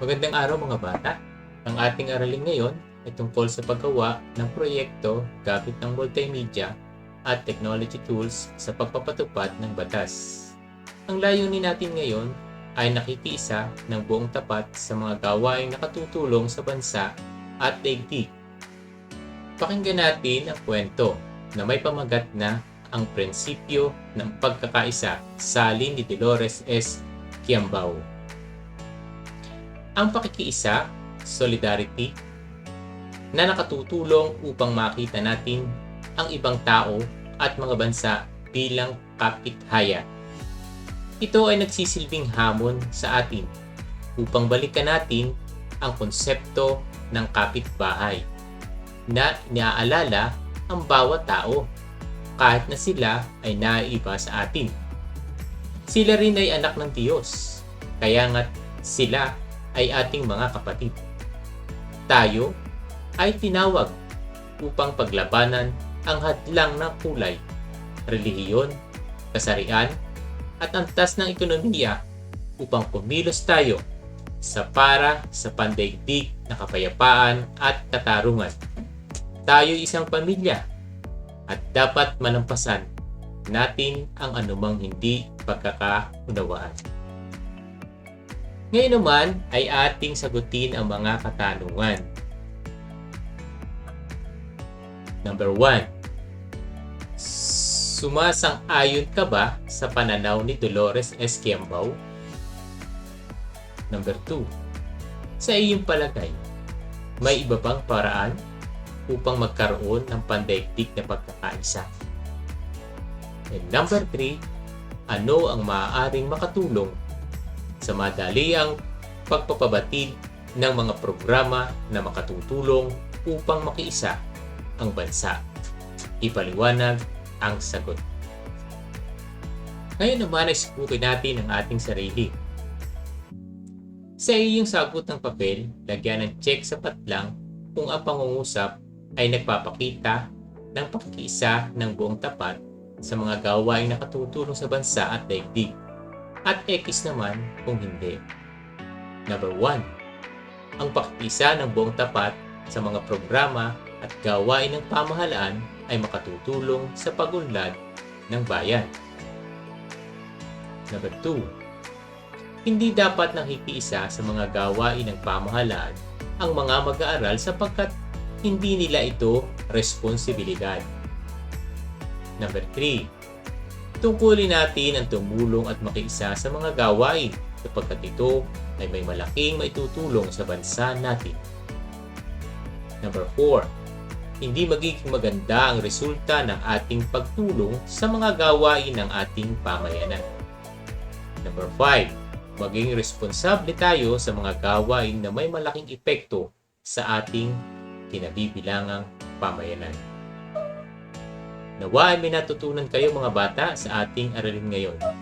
Magandang araw mga bata. Ang ating aralin ngayon ay tungkol sa paggawa ng proyekto gamit ng multimedia at technology tools sa pagpapatupad ng batas. Ang layunin natin ngayon ay nakikiisa ng buong tapat sa mga gawaing nakatutulong sa bansa at daigdig. Pakinggan natin ang kwento na may pamagat na ang prinsipyo ng pagkakaisa salin ni Dolores S. Kiambao. Ang pakikiisa, solidarity, na nakatutulong upang makita natin ang ibang tao at mga bansa bilang kapithaya. Ito ay nagsisilbing hamon sa atin upang balikan natin ang konsepto ng kapitbahay na inaalala ang bawat tao kahit na sila ay naiiba sa atin. Sila rin ay anak ng Diyos, kaya nga sila ay ating mga kapatid. Tayo ay tinawag upang paglabanan ang hadlang ng kulay, relihiyon, kasarian, at antas ng ekonomiya upang kumilos tayo sa para sa pandaigdig na kapayapaan at katarungan. Tayo isang pamilya at dapat manampasan natin ang anumang hindi pagkakaunawaan. Ngayon naman ay ating sagutin ang mga katanungan. Number 1. Sumasang-ayon ka ba sa pananaw ni Dolores S. Kiambao? Number 2. Sa iyong palagay, may iba bang paraan upang magkaroon ng pandaigdig na pagkakaisa? And number 3. Ano ang maaaring makatulong sa madaliang pagpapabatid ng mga programa na makatutulong upang makiisa ang bansa. Ipaliwanag ang sagot. Ngayon naman ay sagutin natin ang ating sarili. Sa iyong sagot ng papel, lagyan ng check sapat lang kung ang pangungusap ay nagpapakita ng pakikiisa ng buong tapat sa mga gawaing nakatutulong sa bansa at daigdig at X naman kung hindi. Number 1. Ang pakikisa ng buong tapat sa mga programa at gawain ng pamahalaan ay makatutulong sa pagunlad ng bayan. Number 2. Hindi dapat nakikiisa sa mga gawain ng pamahalaan ang mga mag-aaral sapagkat hindi nila ito responsibilidad. Number 3 tungkulin natin ang tumulong at makiisa sa mga gawain sapagkat ito ay may malaking maitutulong sa bansa natin. Number 4. Hindi magiging maganda ang resulta ng ating pagtulong sa mga gawain ng ating pamayanan. Number 5. Maging responsable tayo sa mga gawain na may malaking epekto sa ating kinabibilangang pamayanan. Nawa ay may natutunan kayo mga bata sa ating aralin ngayon.